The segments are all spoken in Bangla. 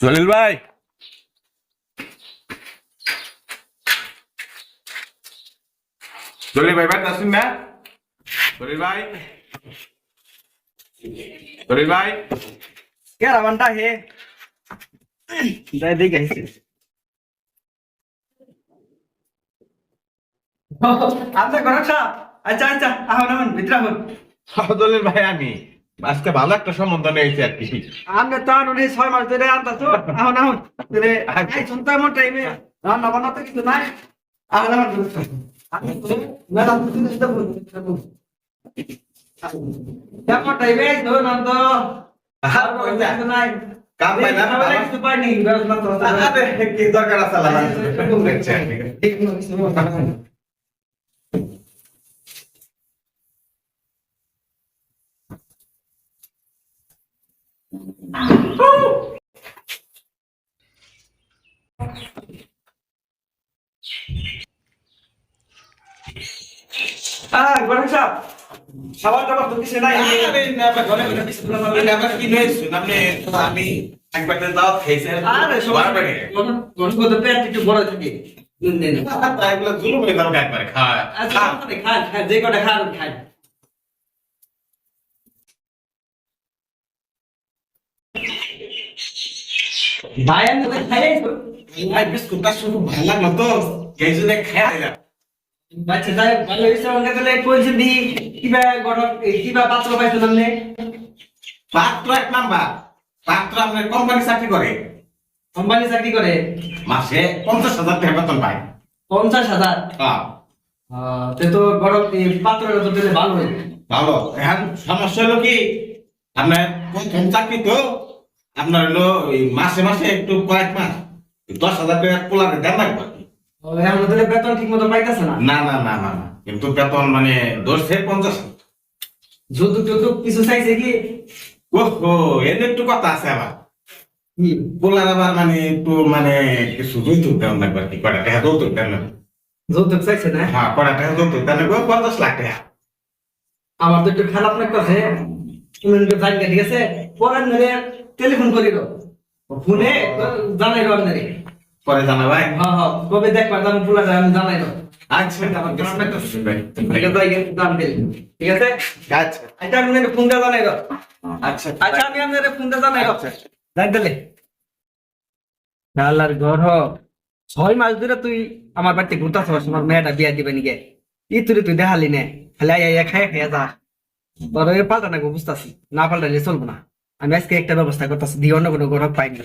জলিল ভাই। জলিল ভাই বাড়িতে আসুন না জলিল ভাই। জলিল ভাই। কেরা বানটা হে? যাই দেখে আইছি। আপনি গরক সাহ আচ্ছা আচ্ছা আহন আহন ভিতরে আহন। জলিল ভাই আমি। আজকে ভালো একটা সম্বন্ধ নিয়েছি আর কি। তো এই ছয় মাস ধরে আনতা তো আহন আহন এই শুনতে এমন টাইমে রান্না বান্না তো কিছু নাই। আহন আহন আপনি তো ম্যাডাম তো দিতে দেবো এমন টাইমে ধরুন আন্ত আর কিছু নাই। কাম পাই না? কিছু পাইনি ব্যবস্থা তো কি দরকার। ঠিক আছে Ah, গরম সাহেব খাবার দাবার তো কিছু নাই। আরে, না, আবার ঘরে ঘরে বিস্কুট বানাবেন, আবার কি হয়েছে? আপনি আমি একবার দাওয়াত খাইছি। আর পেট একটু বড় থাকে। তা এগুলো জুলুম হয়ে যাবে একবারে। আচ্ছা খান খান যে কটা খান তো ভালো এই জন্য আচ্ছা তাই ভালো হয়েছে আমাকে তাহলে। পয়সা দি কিবা কিবা পাত্র পাইছো নামনে পাত্র এক নাম্বার। পাত্র আপনার কোম্পানি চাকরি করে। কোম্পানি চাকরি করে? মাসে পঞ্চাশ হাজার টাকা বেতন পায়। পঞ্চাশ হাজার? হ্যাঁ, তে তো গরম পাত্রটা তো দিলে ভালো ভালো। এখন সমস্যা হলো কি আপনার চাকরি তো আপনার হলো ওই মাসে মাসে একটু কয়েক মাস। দশ হাজার টাকা পোলারে দেন লাগবে তাহলে বেতন ঠিক মতো পাইতেছে না? না না না না কিন্তু বেতন মানে ধরছে পঞ্চাশ যৌতুক যৌতুক কিছু চাইছে কি? ওহো এর একটু কথা আছে আবার? পোলার আবার মানে একটু মানে কিছু যৌতুক দেওয়ার লাগবে আর কি? কয়টা টাকা যৌতুক দেন যৌতুক চাইছে না? হ্যাঁ কয়টা টাকা যৌতুক দেন লাগবে পঞ্চাশ লাখ টাকা। আমার তো একটু খারাপ লাগতেছে। তুমি একটু জানবে ঠিক আছে পরে মেরে টেলিফোন করি রো ফোনে জানাই রো আপনারে। পরে জানা ভাই হ্যাঁ হ্যাঁ কবে দেখবার দাম ফুলা যায় আমি জানাই রো আচ্ছা ঠিক আছে আচ্ছা। আচ্ছা আমি জানাই রো আচ্ছা আচ্ছা। আমি আপনার ফোন দিয়ে জানাই রো আচ্ছা। যাই দিলে। আল্লাহর ঘর। ছয় মাস ধরে তুই আমার বাড়িতে ঘুরতাছ আমার মেয়েটা বিয়া দিবে নিকে? ই তুই তুই দেখালি নে। খালি আইয়া খাইয়া খাইয়া যা। তোর পাল্টা না বুঝতাছি না পাল্টালে চলবো না। আমি আজকে একটা ব্যবস্থা করতেছি দিয়ে অন্য কোনো গরম পাই না।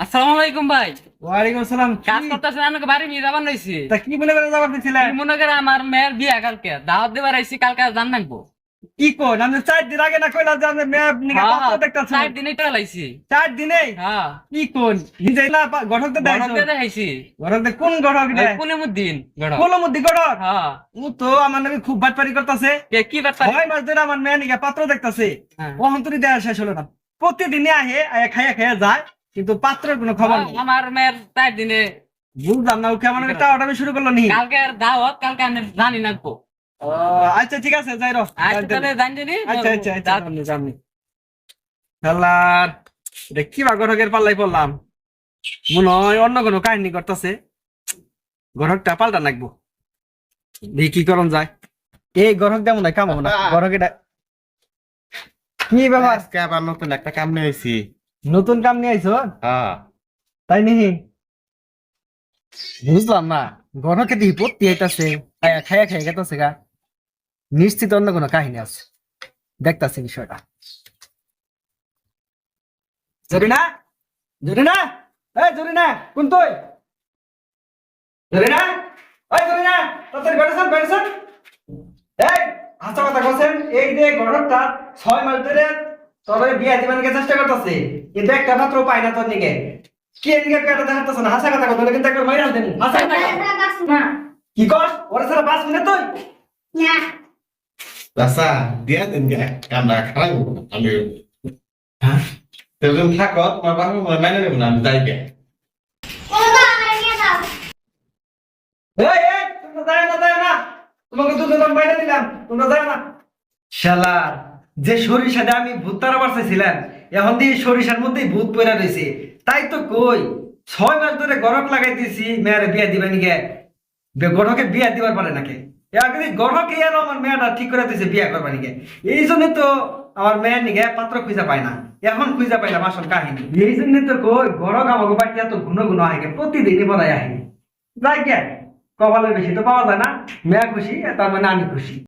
আসসালামু আলাইকুম ভাই। ওয়ালাইকুম আসসালাম কাজ করতেছেন আমাকে বাড়ি নিয়ে যাবার নইছি তা কি বলে করে যাবার দিছিলে মনে করে আমার মেয়ের বিয়ে কালকে? দাওয়াত দেবার আইছি কালকে জান নাকবো কি কোন আমি চার দিন আগে না কইলা যে আমি মেয়ে নিকে পাত্র দেখতাছি। চার দিনই তো লাইছি চার দিনে হ্যাঁ। কি কোন নিজে না গঠক তো গরম দেখছ দেখাইছি। গঠক দে কোন গঠক দে কোনে মুদ্দিন গরম কোন মধ্যে গঠক? হ্যাঁ। ও তো আমার নামে খুব বাটপারি করতেছে। কে কি ব্যাপার ছয় মাস ধরে আমার মেয়ে নিকে পাত্র দেখতাছে। হ্যাঁ। ও অন্তরি দেয়া শেষ হলো না। প্রতিদিনে আহে খাইয়া খাইয়া যায় কিন্তু পাত্রের কোনো খবর নেই। আমার মেয়ের চার দিনে বুঝলাম না ওকে আমার শুরু করল নি? কালকে আর দাওয়াত কালকে আমি জানি ও, আচ্ছা ঠিক আছে যাই রো। আচ্ছা আচ্ছা জানি জানি আল্লাহর এটা কি বা পাল্লাই পড়লাম? মনে হয় অন্য কোনো কাহিনী করতেছে। গরকটা পাল্টা নাকবো। দেখি কি করন যায়। এই গরক দেবো না কামাবো না। গরক এটা কি ব্যাপার? আজকে আবার নতুন একটা কাম নিয়েছি নতুন কাম নিয়ে আইছো? হ্যাঁ। তাই নি বুঝলাম না। গরকে দিই পত্তি আইতাছে। খায়া খায়া খায়া গেতাছে গা। নিশ্চিত অন্য কোনো কাহিনী আছে? দেখতাছে বিষয়টা। জরিনা? জরিনা? এই জরিনা কোন তুই? জরিনা? ওই জরিনা তাড়াতাড়ি বেড়েছেন বেড়েছেন এই হাসা কথা বলছেন এই যে ছয় মাস ধরে তবে বিয়া দিবানকে চেষ্টা করতেছে কিন্তু একটা মাত্র পায় না তোর নিকে। কি এদিকে দেখাতেছ না? হাসা কথা কথা কিন্তু একটা মাইরা দেন। হাসা কথা কি কর ওরে সারা পাঁচ মিনিট তুই? রাসা দিয়া দেন গে কামরা খারাপ আমি হ্যাঁ তেজন থাকো তোমার বাবা মনে মেনে নেব না আমি যাই গে যে শরীর সাথে আমি ভূতারা বাড়তেছিলাম এখন দিয়ে সরিষার মধ্যেই ভূত পয়রা রয়েছে তাই তো কই ছয় মাস ধরে গড়ক লাগাই দিয়েছি মেয়ের বিয়া দিবেন গে। গড়কে বিয়া দিবার পারে নাকি? একদিন গড়কে আর আমার মেয়েটা ঠিক করে না। এখন খুঁজা পাইলাম আসল কাহিনী। এই জন্য তো কই গড়ক আমাকে বাড়িতে এত ঘন ঘন আহে প্রতিদিনই বলাই আহে। যাই কে কপালের বেশি তো পাওয়া যায় না। মেয়া খুশি তার মানে আমি খুশি